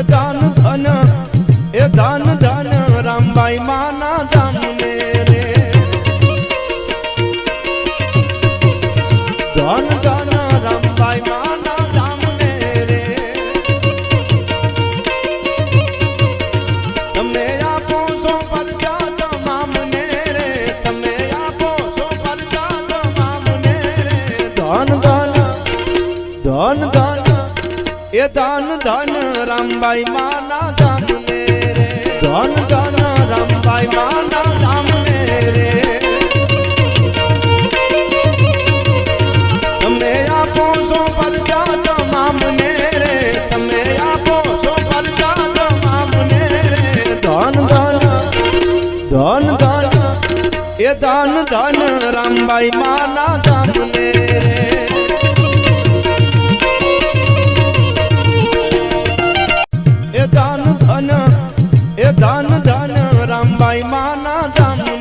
એ દાન ધન એ દાન ધન રામબાઈ માના ધામને રે ધન ધન રામબાઈ માના ધામને રે તમે આપો છો પરજા તમામને રે તમે આપો ધન ધન ધન એ ધન ધન રામબાઈ માના ધામને રે. ધન ધન રામબાઈ માના ધામને રે. તમે આપો છો પરજા તમામને રે. તમે આપો છો પરજા તમામને રે. ધન ધન ધન ધન, એ ધન ધન રામબાઈ માના ધામ રે માના ધામને